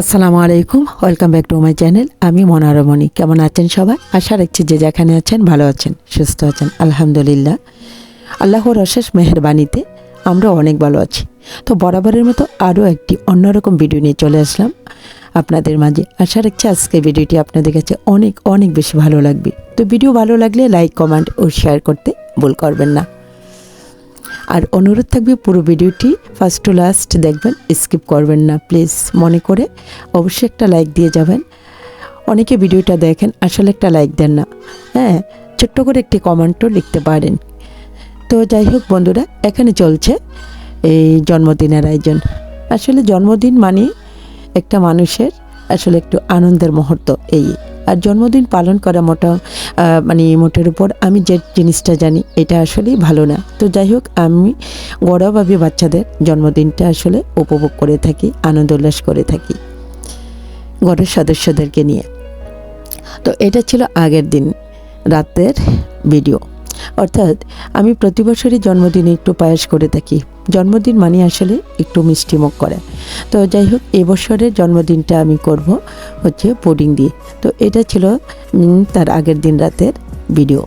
আসসালামু আলাইকুম, welcome back to my channel. আমি মনারমণি কেমন আছেন সবাই? আশা রাখছি যে যেখানে আছেন ভালো আছেন, সুস্থ আছেন। আলহামদুলিল্লাহ। আল্লাহর অশেষ মেহরবানিতে আমরা অনেক ভালো আছি। তো বরাবরের মতো আরও একটি অন্যরকম ভিডিও নিয়ে চলে আসলাম। আপনাদের মাঝে আশা রাখছি আজকে ভিডিওটি আপনাদের কাছে অনেক অনেক বেশি ভালো লাগবে। তো ভিডিও ভালো লাগলে লাইক, কমেন্ট ও শেয়ার করতে ভুল করবেন না। আর অনুরোধ থাকবে পুরো ভিডিওটি ফার্স্ট টু লাস্ট দেখবেন স্কিপ করবেন না প্লিজ মনে করে অবশ্যই একটা লাইক দিয়ে যাবেন। অনেকে ভিডিওটা দেখেন, আসলে একটা লাইক দেন না। হ্যাঁ ছোট্ট করে একটি কমেন্টও লিখতে পারেন। তো যাই হোক বন্ধুরা, এখানে চলছে এই জন্মদিনের আয়োজন। আসলে জন্মদিন মানে একটা মানুষের আসলে একটু আনন্দের মুহূর্ত এই। আর জন্মদিন পালন করা মোটা মানে মোটের উপর আমি যে জিনিসটা জানি, এটা আসলেই ভালো না। তো যাই হোক, আমি গড়াভাবে বাচ্চাদের জন্মদিনটা আসলে উপভোগ করে থাকি, আনন্দ উল্লাস করে থাকি ঘরের সদস্যদেরকে নিয়ে। তো এটা ছিল আগের দিন রাতের ভিডিও। অর্থাৎ আমি প্রতি বছরই জন্মদিনে একটু পায়েস করে থাকি। জন্মদিন মানে আসলে একটু মিষ্টিমুখ করে। তো যাই হোক এবছরের জন্মদিনটা আমি করব হচ্ছে পুডিং দিয়ে। তো এটা ছিল তার আগের দিন রাতের ভিডিও।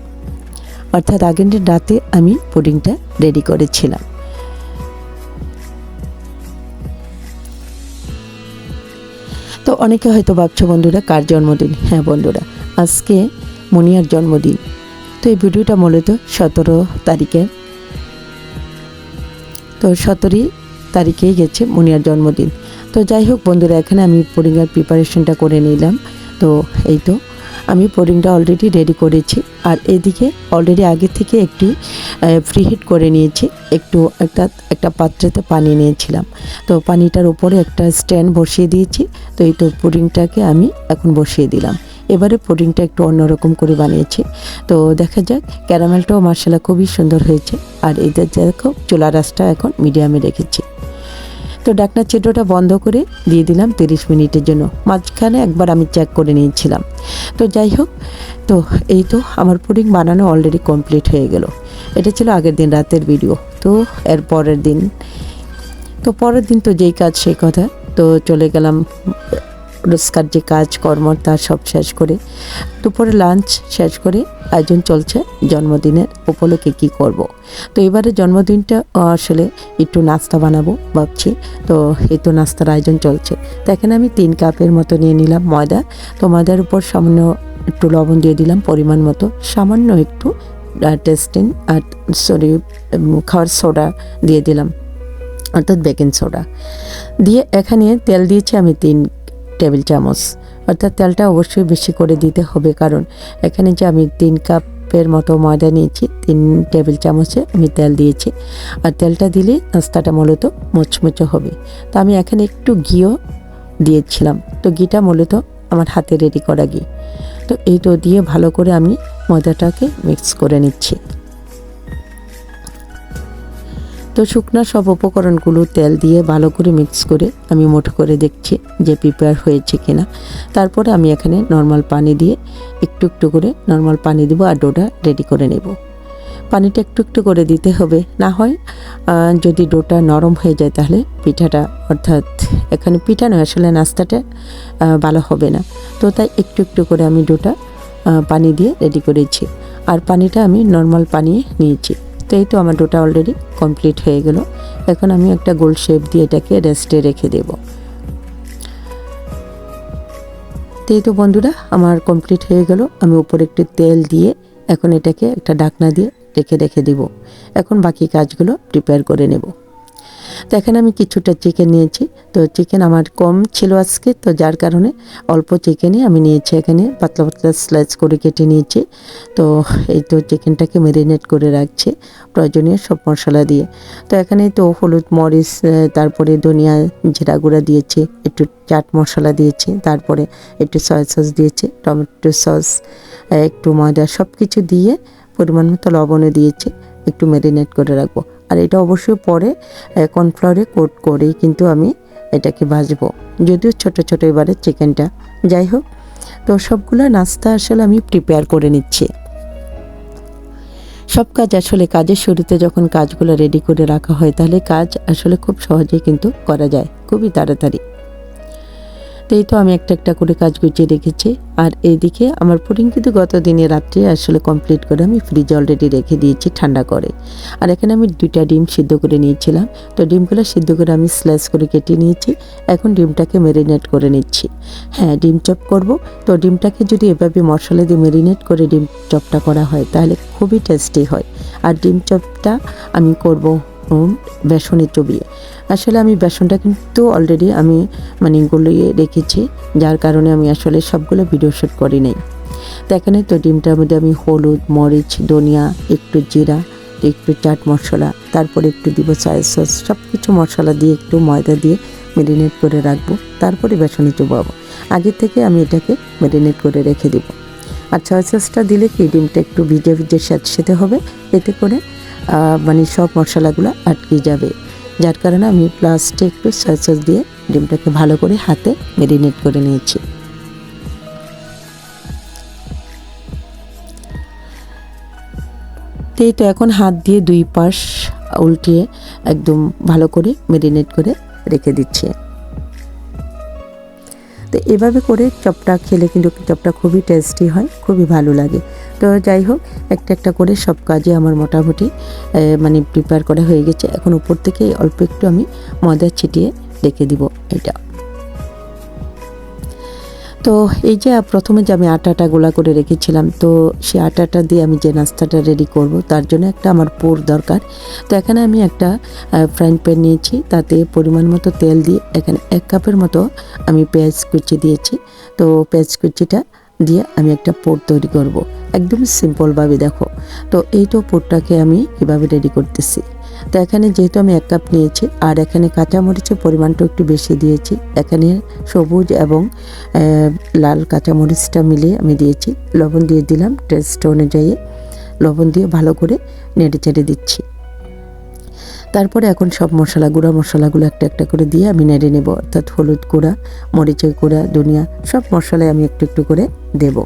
অর্থাৎ আগের দিন রাতে আমি পুডিংটা রেডি করেছিলাম। তো অনেকে হয়তো ভাবছ, বন্ধুরা, কার জন্মদিন? হ্যাঁ বন্ধুরা, আজকে মনিয়ার জন্মদিন। তো এই ভিডিওটা মূলত সতেরো তারিখের তো সতেরোই তারিখেই গেছে মুনিয়ার জন্মদিন। তো যাই হোক বন্ধুরা, এখানে আমি পুডিংয়ের প্রিপারেশনটা করে নিলাম। তো এই তো, আমি পুডিংটা অলরেডি রেডি করেছি। আর এদিকে অলরেডি আগে থেকে একটি ফ্রি হিট করে নিয়েছি। একটু একটা একটা পাত্রেতে পানি নিয়েছিলাম। তো পানিটার উপরে একটা স্ট্যান্ড বসিয়ে দিয়েছি। তো এই তো পুডিংটাকে আমি এখন বসিয়ে দিলাম। এবারে পুডিংটা একটু অন্যরকম করে বানিয়েছি। তো দেখা যাক, ক্যারামেলটাও মার্শাল্লাহ খুবই সুন্দর হয়েছে। আর এদের দেখো চুলা রাসটা এখন মিডিয়ামে রেখেছি। তো ডাকনা ছিদ্রটা বন্ধ করে দিয়ে দিলাম তিরিশ মিনিটের জন্য। মাঝখানে একবার আমি চেক করে নিয়েছিলাম। তো যাই হোক, তো এই তো আমার পুডিং বানানো অলরেডি কমপ্লিট হয়ে গেল। এটা ছিল আগের দিন রাতের ভিডিও তো এর পরের দিন, তো পরের দিন তো যেই কাজ সেই কথা। তো চলে গেলাম রোজকার যে কাজ, কর্ম, তার সব শেষ করে দুপুরে লাঞ্চ শেষ করে আয়োজন চলছে জন্মদিনের উপলক্ষে কি করব। তো এবারে জন্মদিনটা আসলে একটু নাস্তা বানাবো ভাবছি। তো এই তো নাস্তার আয়োজন চলছে। তো এখানে আমি তিন কাপের মতো নিয়ে নিলাম ময়দা। তো ময়দার উপর সামান্য একটু লবণ দিয়ে দিলাম পরিমাণ মতো। সামান্য একটু টেস্টিং আর সরি খাওয়ার সোডা দিয়ে দিলাম। অর্থাৎ বেকিং সোডা দিয়ে এখানে তেল দিয়েছি আমি তিন টেবিল চামচ। অর্থাৎ তেলটা অবশ্যই বেশি করে দিতে হবে, কারণ এখানে যে আমি তিন কাপের মতো ময়দা নিয়েছি, তিন টেবিল চামচে আমি তেল দিয়েছি। আর তেলটা দিলে নাস্তাটা মূলত মুচমুচে হবে। তো আমি এখানে একটু ঘিও দিয়েছিলাম। তো ঘিটা মূলত আমার হাতে রেডি করা ঘি। তো এই তো দিয়ে ভালো করে আমি ময়দাটাকে মিক্স করে নিচ্ছি। তো শুকনো সব উপকরণগুলো তেল দিয়ে ভালো করে মিক্স করে আমি মুঠো করে দেখছি যে প্রিপেয়ার হয়েছে কিনা। তারপরে আমি এখানে নর্মাল পানি দিয়ে একটু একটু করে নর্মাল পানি দেবো আর ডোটা রেডি করে নেব। পানিটা একটু একটু করে দিতে হবে। না হয় যদি ডোটা নরম হয়ে যায় তাহলে পিঠাটা, অর্থাৎ এখানে পিঠা নয় আসলে নাস্তাটা ভালো হবে না। তো তাই একটু একটু করে আমি ডোটা পানি দিয়ে রেডি করেছি। আর পানিটা আমি নর্মাল পানি নিয়েছি। তো এই তো আমার ডোটা অলরেডি কমপ্লিট হয়ে গেল। এখন আমি একটা গোল শেপ দিয়ে এটাকে রেস্টে রেখে দেব। তো এই তো বন্ধুরা, আমার কমপ্লিট হয়ে গেল। আমি উপরে একটু তেল দিয়ে এখন এটাকে একটা ডাকনা দিয়ে রেখে রেখে দিব। এখন বাকি কাজগুলো প্রিপেয়ার করে নেব। তো এখানে আমি কিছুটা চিকেন নিয়েছি। তো চিকেন আমার কম ছিল আজকে, তো যার কারণে অল্প চিকেনই আমি নিয়েছি এখানে। পাতলা পাতলা স্লাইস করে কেটে নিয়েছি। তো এই তো চিকেনটাকে ম্যারিনেট করে রাখছি প্রয়োজনীয় সব মশলা দিয়ে। তো এখানে তো হলুদ, মরিচ তারপরে ধনিয়া, জিরা গুঁড়া দিয়েছি, একটু চাট মশলা দিয়েছি, তারপরে একটু সয়া সস দিয়েছি, টমেটো সস একটু ময়দা সব কিছু দিয়ে পরিমাণ মতো লবণও দিয়েছি, একটু ম্যারিনেট করে রাখব। আর এটা অবশ্যই পরে কর্নফ্লাওয়ারে কোট করেই কিন্তু আমি এটাকে ভাজবো। যদিও ছোট ছোট এবারে চিকেনটা যাই হোক, তো সবগুলো নাস্তা আসলে আমি প্রিপেয়ার করে নিচ্ছি। সব কাজ আসলে কাজের শুরুতে যখন কাজগুলো রেডি করে রাখা হয়, তাহলে কাজ আসলে খুব সহজেই কিন্তু করা যায়, খুবই তাড়াতাড়ি। তো এই তো আমি একটা একটা করে কাজ গুছিয়ে রেখেছি। আর এইদিকে আমার পুডিং কিন্তু গত দিনে রাত্রে আসলে কমপ্লিট করে আমি ফ্রিজে অলরেডি রেখে দিয়েছি ঠান্ডা করে। আর এখানে আমি দুইটা ডিম সিদ্ধ করে নিয়েছিলাম। তো ডিমগুলো সিদ্ধ করে আমি স্লাইস করে কেটে নিয়েছি। এখন ডিমটাকে ম্যারিনেট করে নিচ্ছি। হ্যাঁ ডিম চপ করব। তো ডিমটাকে যদি এভাবে মশলা দিয়ে ম্যারিনেট করে ডিম চপটা করা হয়, তাহলে খুবই টেস্টি হয়। আর ডিম চপটা আমি করব বেসনে চবিয়ে আসলে আমি বেসনটা কিন্তু অলরেডি আমি মানে গলিয়ে রেখেছি, যার কারণে আমি আসলে সবগুলো ভিডিও শ্যুট করি নাই। তো এখানে তো ডিমটার মধ্যে আমি হলুদ, মরিচ, ধনিয়া, একটু জিরা, একটু চাট মশলা, তারপরে একটু দিব সয়া সস সব কিছু মশলা দিয়ে একটু ময়দা দিয়ে ম্যারিনেট করে রাখব, তারপরে বেসনে চুবাবো। আগে থেকে আমি এটাকে ম্যারিনেট করে রেখে দিব। আর সয়া সসটা দিলে কি ডিমটা একটু ভিজে ভিজে স্যাঁতসেতে হবে, এতে করে মানে সব মশলাগুলো আটকে যাবে। যার কারণে আমি প্লাস্টে একটু সয়া সস দিয়ে ডিমটাকে ভালো করে হাতে ম্যারিনেট করে নিয়েছি। এই তো এখন হাত দিয়ে দুই পাশ উল্টিয়ে একদম ভালো করে ম্যারিনেট করে রেখে দিচ্ছে। তো এভাবে করে চপটা খেলে কিন্তু চপটা খুবই টেস্টি হয়, খুবই ভালো লাগে। তো যাই হোক, একটা একটা করে সব কাজে আমার মোটামুটি মানে প্রিপেয়ার করা হয়ে গেছে। এখন উপর থেকে অল্প একটু আমি ময়দা ছিটিয়ে রেখে দিব এটা। তো এই যে প্রথমে যে আমি আটাটা গোলা করে রেখেছিলাম, তো সেই আটাটা দিয়ে আমি যে নাস্তাটা রেডি করব, তার জন্য একটা আমার পোর দরকার। তো এখানে আমি একটা ফ্রাইং প্যান নিয়েছি, তাতে পরিমাণ মতো তেল দিয়ে এখানে এক কাপের মতো আমি পেঁয়াজ কুচি দিয়েছি। তো পেঁয়াজ কুচিটা দিয়ে আমি একটা পোট তৈরি করব। একদম সিম্পলভাবে দেখো। তো এই তো পোরটাকে আমি কীভাবে রেডি করতেছি। তো এখানে যেহেতু আমি এক কাপ নিয়েছি, আর এখানে কাঁচামরিচের পরিমাণটা একটু বেশি দিয়েছি, এখানে সবুজ এবং লাল কাঁচামরিচটা মিলিয়ে আমি দিয়েছি। লবণ দিয়ে দিলাম টেস্ট অনুযায়ী। লবণ দিয়ে ভালো করে নেড়ে চেড়ে দিচ্ছি। তারপরে এখন সব মশলা গুঁড়া, মশলাগুলো একটা একটা করে দিয়ে আমি নেড়ে নেব, অর্থাৎ হলুদ গুঁড়া, মরিচের গুঁড়া, ধনিয়া, সব মশলাই আমি একটু একটু করে দেব।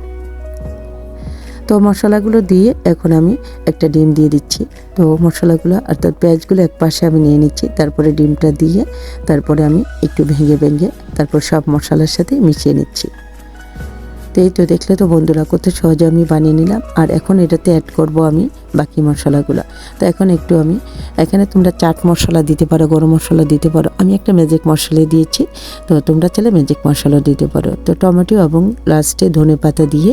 তো মশলাগুলো দিয়ে এখন আমি একটা ডিম দিয়ে দিচ্ছি। তো মশলাগুলো, অর্থাৎ পেঁয়াজগুলো এক পাশে আমি নিয়ে নিচ্ছি, তারপরে ডিমটা দিয়ে তারপরে আমি একটু ভেঙে ভেঙে তারপর সব মশলার সাথে মিশিয়ে নিচ্ছি। তো এই তো দেখলে তো বন্ধুরা, কত সহজে আমি বানিয়ে নিলাম। আর এখন এটাতে অ্যাড করব আমি বাকি মশলাগুলো। তো এখন একটু আমি, এখানে তোমরা চাট মশলা দিতে পারো, গরম মশলা দিতে পারো। আমি একটা ম্যাজিক মশলা দিয়েছি, তো তোমরা চাইলে ম্যাজিক মশলা দিতে পারো। তো টমেটো এবং লাস্টে ধনে পাতা দিয়ে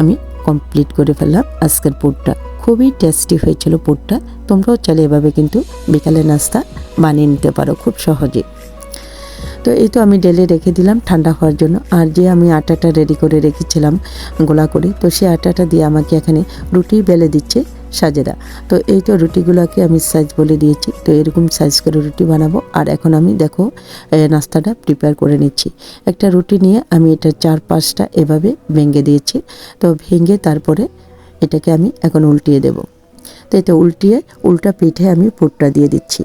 আমি কমপ্লিট করে ফেললাম আজকের পুরটা। খুবই টেস্টি হয়েছিল পুরটা। তোমরাও চাইলে এভাবে কিন্তু বিকালে নাস্তা বানিয়ে নিতে পারো, খুব সহজে। তো এই তো আমি ডেলে রেখে দিলাম ঠান্ডা হওয়ার জন্য। আর যে আমি আটাটা রেডি করে রেখেছিলাম গোলা করে, তো সেই আটাটা দিয়ে আমাকে এখানে রুটি বেলে দিচ্ছে সাজেদা। তো এই তো রুটিগুলোকে আমি সাইজ বলে দিয়েছি, তো এরকম সাইজ করে রুটি বানাবো। আর এখন আমি দেখো নাস্তাটা প্রিপেয়ার করে নিচ্ছি। একটা রুটি নিয়ে আমি এটা চার পাঁচটা এভাবে ভেঙে দিয়েছি, তো ভেঙে তারপরে এটাকে আমি এখন উল্টিয়ে দেব। তো এটা উল্টিয়ে, উল্টা পিঠে আমি পুরটা দিয়ে দিচ্ছি।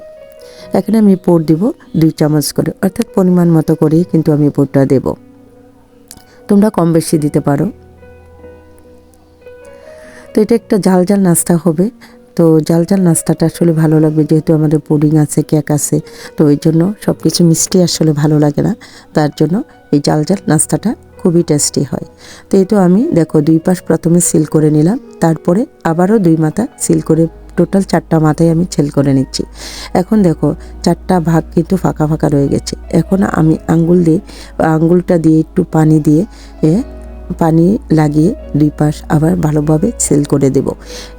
এখানে আমি পোর দিব দুই চামচ করে, অর্থাৎ পরিমাণ মতো করেই কিন্তু আমি পোরটা দেব। তোমরা কম বেশি দিতে পারো। তো এটা একটা জাল ঝাল নাস্তা হবে। তো জাল জাল নাস্তাটা আসলে ভালো লাগবে, যেহেতু আমাদের পুডিং আছে, কেক আছে, তো ওই জন্য সব কিছু মিষ্টি আসলে ভালো লাগে না। তার জন্য এই জাল জাল নাস্তাটা খুবই টেস্টি হয়। তো এই তো আমি, দেখো, দুই পাশ প্রথমে সিল করে নিলাম, তারপরে আবারও দুই মাথা সিল করে টোটাল চারটা মাথায় আমি ছেল করে নিচ্ছি। এখন দেখো, চারটা ভাগ কিন্তু ফাঁকা ফাঁকা রয়ে গেছে। এখন আমি আঙ্গুল দিয়ে, আঙ্গুলটা দিয়ে একটু পানি দিয়ে পানি লাগিয়ে দুই পাশ আবার ভালোভাবে সিল করে দেব।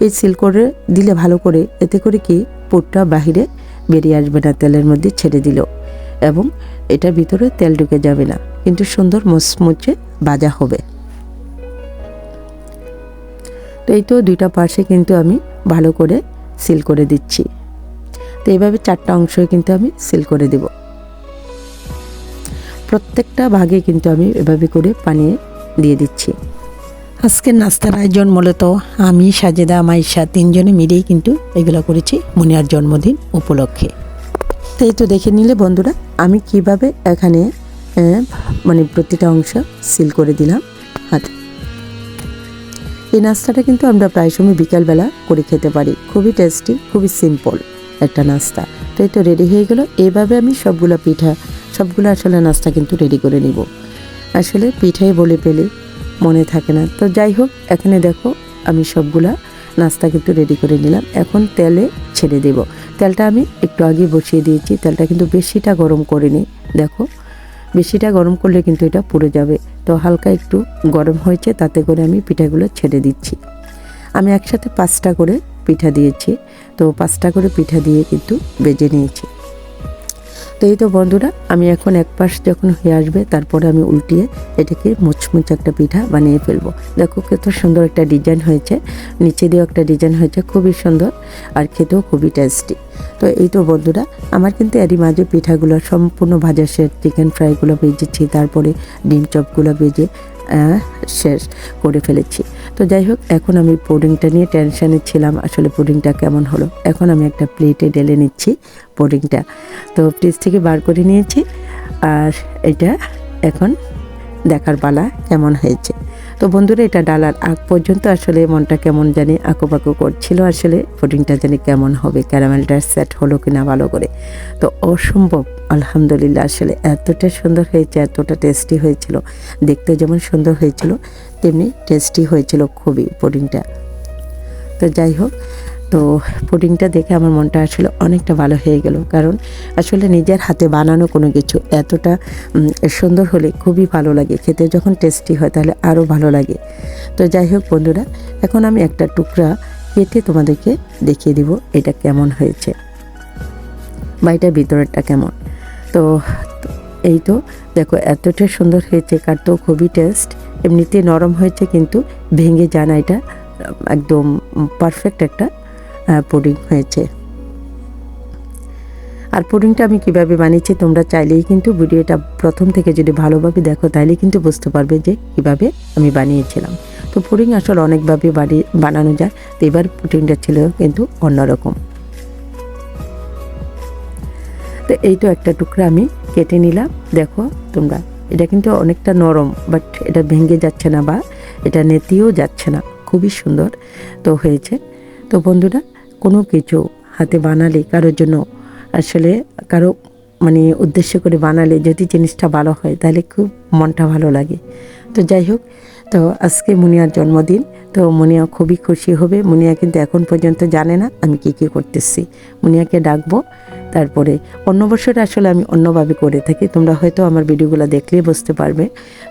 এই সিল করে দিলে ভালো করে, এতে করে কি পুরটা বাহিরে বেরিয়ে আসবে না, তেলের মধ্যে ছেড়ে দিল। এবং এটার ভিতরে তেল ঢুকে যাবে না। কিন্তু সুন্দর মুচমুচে ভাজা হবে। তো এই তো দুইটা পাশে কিন্তু আমি ভালো করে সিল করে দিচ্ছি। তো এইভাবে চারটা অংশই কিন্তু আমি সিল করে দেব। প্রত্যেকটা ভাগে কিন্তু আমি এভাবে করে পানি দিয়ে দিচ্ছি। আজকের নাস্তার আয়োজন মূলত আমি, সাজেদা, মাইশা তিনজনে মিলেই কিন্তু এগুলো করেছি মুনিয়ার জন্মদিন উপলক্ষে। তো এই তো দেখে নিলে বন্ধুরা, আমি কীভাবে এখানে মানে প্রতিটা অংশ সিল করে দিলাম। হাতে এই নাস্তাটা কিন্তু আমরা প্রায় সময় বিকালবেলা করে খেতে পারি। খুবই টেস্টি খুবই সিম্পল একটা নাস্তা। তো এই তো রেডি হয়ে গেল। এইভাবে আমি সবগুলো পিঠা, সবগুলো আসলে নাস্তা কিন্তু রেডি করে নিব। আসলে পিঠাই বলে পেলে মনে থাকে না। তো যাই হোক, এখানে দেখো আমি সবগুলা নাস্তা কিন্তু রেডি করে নিলাম। এখন তেলে ছেড়ে দেব। তেলটা আমি একটু আগে বসিয়ে দিয়েছি। তেলটা কিন্তু বেশিটা গরম করিনি। দেখো বেশিটা গরম করলে কিন্তু এটা পুড়ে যাবে। তো হালকা একটু গরম হয়েছে, তাতে করে আমি পিঠাগুলো ছেড়ে দিচ্ছি। আমি একসাথে পাঁচটা করে পিঠা দিয়েছি। তো পাঁচটা করে পিঠা দিয়ে কিন্তু বেজে নিয়েছি। তো এই তো বন্ধুরা, আমি এখন এক পাশ যখন হয়ে আসবে, তারপরে আমি উল্টিয়ে এটাকে মুচমুচ একটা পিঠা বানিয়ে ফেলব। দেখো কত সুন্দর একটা ডিজাইন হয়েছে। নিচে দিয়েও একটা ডিজাইন হয়েছে, খুবই সুন্দর আর খেতেও খুবই টেস্টি তো এই তো বন্ধুরা, আমার কিন্তু এরই মাঝে পিঠাগুলো সম্পূর্ণ ভাজা শেষ। চিকেন ফ্রাইগুলো ভেজেছি, তারপরে ডিম চপগুলো ভেজে শেষ করে ফেলেছি। তো যাই হোক, এখন আমি পুডিংটা নিয়ে টেনশানে ছিলাম। আসলে পুডিংটা কেমন হলো? এখন আমি একটা প্লেটে ঢেলে নিচ্ছি পুডিংটা তো ফ্রিজ থেকে বার করে নিয়েছি। আর এটা এখন দেখার পালা কেমন হয়েছে। তো বন্ধুরা, এটা ডালার আগ পর্যন্ত আসলে মনটা কেমন জানি আঁকোপাকো করছিল। আসলে পুডিংটা জানি কেমন হবে, ক্যারামেলটা সেট হলো কিনা ভালো করে। তো অসম্ভব, আলহামদুলিল্লাহ, আসলে এতটা সুন্দর হয়েছে, এতটা টেস্টি হয়েছিল। দেখতে যেমন সুন্দর হয়েছিল, তেমনি টেস্টি হয়েছিল খুবই পুডিংটা তো যাই হোক তো পুডিংটা দেখে আমার মনটা আসলে অনেকটা ভালো হয়ে গেল। কারণ আসলে নিজের হাতে বানানো কোনো কিছু এতটা সুন্দর হলে খুবই ভালো লাগে। খেতে যখন টেস্টি হয় তাহলে আরও ভালো লাগে। তো যাই হোক বন্ধুরা, এখন আমি একটা টুকরা কেটে তোমাদেরকে দেখিয়ে দিব এটা কেমন হয়েছে বা এটার ভিতরেরটা কেমন। তো এই তো দেখো এতটা সুন্দর হয়েছে, কাটতেও খুবই টেস্ট এমনিতে নরম হয়েছে কিন্তু ভেঙে জানা এটা। একদম পারফেক্ট একটা পুডিং হয়েছে। আর পুডিংটা আমি কীভাবে বানিয়েছি তোমরা চাইলেই কিন্তু ভিডিওটা প্রথম থেকে যদি ভালোভাবে দেখো, তাহলে কিন্তু বুঝতে পারবে যে কীভাবে আমি বানিয়েছিলাম। তো পুডিং আসলে অনেকভাবে বাড়ি, বানানো যায়, তো এবার পুডিংটা ছিল কিন্তু অন্যরকম। তো এই তো একটা টুকরা আমি কেটে নিলাম। দেখো তোমরা, এটা কিন্তু অনেকটা নরম বাট এটা ভেঙে যাচ্ছে না বা এটা নেতিও যাচ্ছে না, খুবই সুন্দর তো হয়েছে। তো বন্ধুরা, কোনো কিছু হাতে বানালে কারোর জন্য আসলে কারও মানে উদ্দেশ্য করে বানালে যদি জিনিসটা ভালো হয়, তাহলে খুব মনটা ভালো লাগে। তো যাই হোক, তো আজকে মুনিয়ার জন্মদিন, তো মুনিয়া খুবই খুশি হবে। মুনিয়া কিন্তু এখন পর্যন্ত জানে না আমি কি কি করতেছি। মুনিয়াকে ডাকবো। তারপরে অন্য বছর আসলে আমি অন্যভাবে করে থাকি। তোমরা হয়তো আমার ভিডিওগুলো দেখলেই বুঝতে পারবে।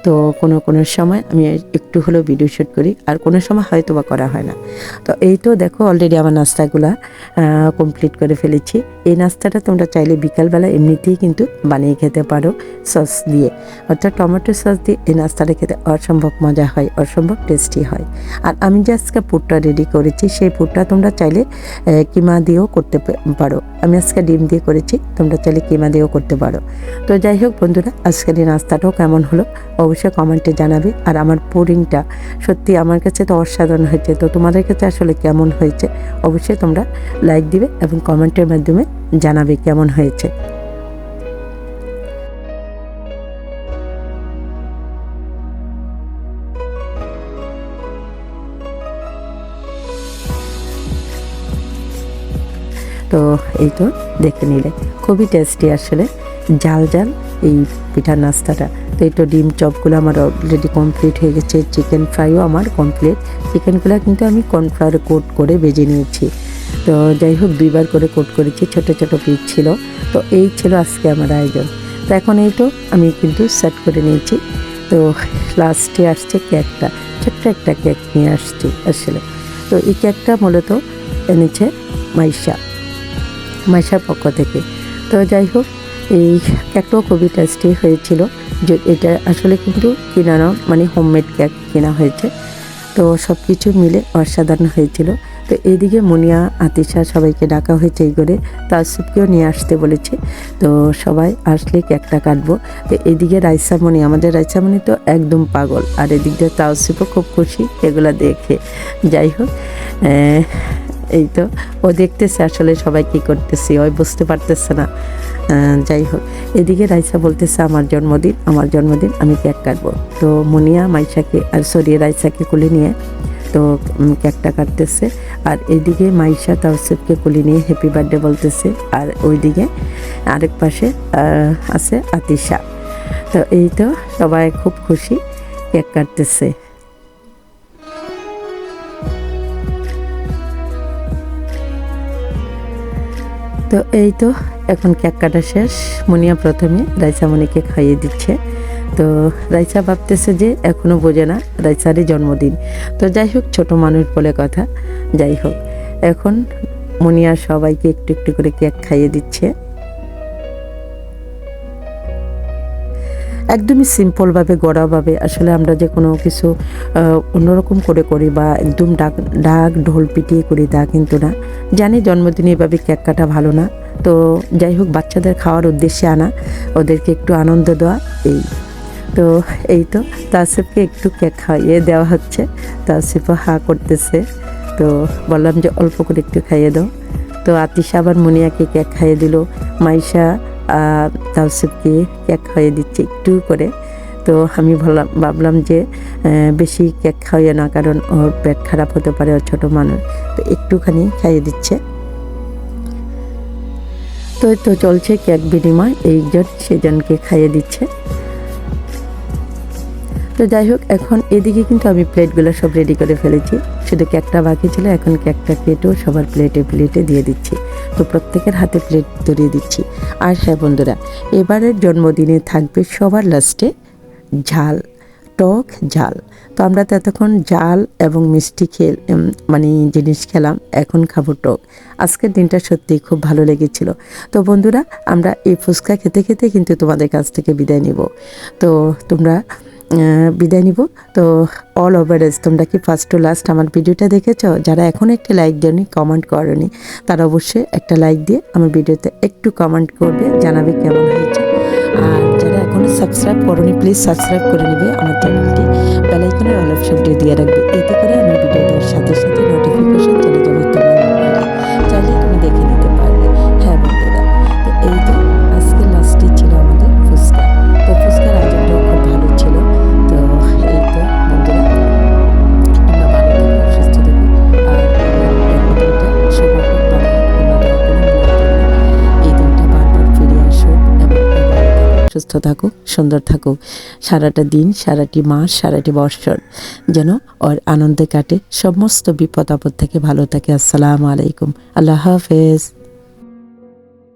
তো কোনো কোনো সময় আমি একটু হলেও ভিডিও শ্যুট করি, আর কোনো সময় হয়তো বা করা হয় না। তো এই তো দেখো অলরেডি আমার নাস্তাগুলা কমপ্লিট করে ফেলেছি। এই নাস্তাটা তোমরা চাইলে বিকালবেলা এমনিতেই কিন্তু বানিয়ে খেতে পারো সস দিয়ে। অর্থাৎ টমেটো সস দিয়ে এই নাস্তাটা খেতে অসম্ভব মজা হয়, অসম্ভব টেস্টি হয়। আর আমি যে আজকে পুরটা রেডি করেছি, সেই পুরটা তোমরা চাইলে কিমা দিয়েও করতে পারো। আমি আজকে ডিম দিয়ে করেছি, তোমরা চাইলে কিমা দিয়েও করতে পারো। তো যাই হোক বন্ধুরা, আজকের এই নাস্তাটাও কেমন হলো অবশ্যই কমেন্টে জানাবে। আর আমার পুডিংটা সত্যি আমার কাছে তো অসাধারণ হয়েছে। তো তোমাদের কাছে আসলে কেমন হয়েছে অবশ্যই তোমরা লাইক দিবে এবং কমেন্টের মাধ্যমে জানাবে কেমন হয়েছে। তো এই তো দেখে নিলে। খুবই টেস্টি আসলে। জাল জাল এই পিঠার নাস্তাটা। তো এই তো ডিম চপগুলো আমার অলরেডি কমপ্লিট হয়ে গেছে। চিকেন ফ্রাইও আমার কমপ্লিট চিকেনগুলো কিন্তু আমি কর্নফ্লাওয়ারে কোট করে ভেজে নিয়েছি। তো যাই হোক, দুইবার করে কোট করেছি। ছোট ছোট পিস ছিল। তো এই ছিল আজকে আমার আয়োজন। তো এখন এই তো আমি কিন্তু সেট করে নিয়েছি। তো লাস্টে আসছে কেকটা ছোট্ট একটা কেক নিয়ে আসছি আসলে। তো এই কেকটা মূলত এনেছে মাইশা। মাইশার পক্ষ থেকে। তো যাই হোক, এই কেকটাও খুবই টেস্টি হয়েছিল। যে এটা আসলে কিন্তু কিনানো মানে হোমমেড কেক কেনা হয়েছে। তো সব কিছু মিলে অসাধারণ হয়েছিল। তো এইদিকে মুনিয়া, আতিশা সবাইকে ডাকা হয়েছে এই করে। তাসিফকেও নিয়ে আসতে বলেছে। তো সবাই আসলে কেকটা কাটবো। তো এদিকে রাইসামণি, আমাদের রাইসামণি তো একদম পাগল। আর এদিক দিয়ে তাওসিফও খুব খুশি এগুলো দেখে। যাই হোক এই তো, ও দেখতেছে আসলে সবাই কি করতেছি, ওই বুঝতে পারতেছে না। যাই হোক, এদিকে রাইসা বলতেছে, আমার জন্মদিন আমার জন্মদিন, আমি কেক কাটবো। তো মুনিয়া, মাইশাকে আর সরিয়ে রাইসাকে কুলে নিয়ে, তো কেকটা কাটতেছে। আর এদিকে মাইশা তাওসিফকে কুলে নিয়ে হ্যাপি বার্থডে বলতেছে। আর ওইদিকে আরেক পাশে আছে আতিশা। তো এই তো সবাই খুব খুশি, কেক কাটতেছে। তো এই তো, এখন কেক কাটা শেষ। মুনিয়া প্রথমে রাইসা মনিকে খাইয়ে দিচ্ছে। তো রাইসা ভাবতেছে যে এখনও বোঝে না রাইসারই জন্মদিন। তো যাই হোক, ছোটো মানুষ বলে কথা। যাই হোক, এখন মুনিয়া সবাইকে একটু একটু করে কেক খাইয়ে দিচ্ছে। একদমই সিম্পলভাবে গড়াভাবে আসলে আমরা যে কোনো কিছু অন্যরকম করে করি বা একদম ডাক ডাক ঢোল পিটিয়ে করি তা কিন্তু না। জানি জন্মদিনে এভাবে কেক কাটা ভালো না। তো যাই হোক, বাচ্চাদের খাওয়ার উদ্দেশ্যে আনা, ওদেরকে একটু আনন্দ দেওয়া, এই। তো এই তো, তাসিফকে একটু কেক খাইয়ে দেওয়া হচ্ছে। তাসিফও হা করতেছে। তো বললাম যে অল্প করে একটু খাইয়ে দাও। তো আতিশা আবার মুনিয়াকে কেক খাইয়ে দিল। মাইশা তাওসিফকে কেক খাইয়ে দিচ্ছে একটু করে। তো আমি ভাবলাম ভাবলাম যে বেশি কেক খাইয়ে না, কারণ ওর পেট খারাপ হতে পারে, ওর ছোটো মানুষ। তো একটুখানি খাইয়ে দিচ্ছে। তো তো চলছে কেক বিনিময়। এইজন সেজনকে খাইয়ে দিচ্ছে। তো যাই হোক, এখন এদিকে কিন্তু আমি প্লেটগুলো সব রেডি করে ফেলেছি। শুধু কেকটা বাকি ছিল, এখন কেকটা কেটেও সবার প্লেটে প্লেটে দিয়ে দিচ্ছি। তো প্রত্যেকের হাতে প্লেট ধরিয়ে দিচ্ছি। আর হ্যাঁ বন্ধুরা, এবারের জন্মদিনে থাকবে সবার লাস্টে ঝাল, টক ঝাল। তো আমরা তো এতক্ষণ জাল এবং মিষ্টি খেল মানে জিনিস খেলাম, এখন খাব টক। আজকের দিনটা সত্যিই খুব ভালো লেগেছিল। তো বন্ধুরা, আমরা এই ফুচকা খেতে খেতে কিন্তু তোমাদের কাছ থেকে বিদায় নিব। তো তোমরা বিদায় নিব। তো অল ওভার ওভারেজ তোমরা কি ফার্স্ট টু লাস্ট আমার ভিডিওটা দেখেছ? যারা এখন একটা লাইক দেওনি কমেন্ট করনি, তারা অবশ্যই একটা লাইক দিয়ে আমার ভিডিওতে একটু কমেন্ট করবে, জানাবে কেমন হয়েছে। আর যারা এখনও সাবস্ক্রাইব করনি প্লিজ সাবস্ক্রাইব করে নেবে। আমার চ্যানেলটি বেলাইকনের অল অপশনটি দিয়ে রাখবে। এতে করে আমার ভিডিও দেওয়ার সাথে সাথে সুন্দর থাকুক। সারাটা দিন, সারাটি মাস, সারাটি বৎসর যেন ওর আনন্দে কাটে। সমস্ত বিপদ আপদ থেকে ভালো থাকে। আসসালামু আলাইকুম। আল্লাহ হাফেজ।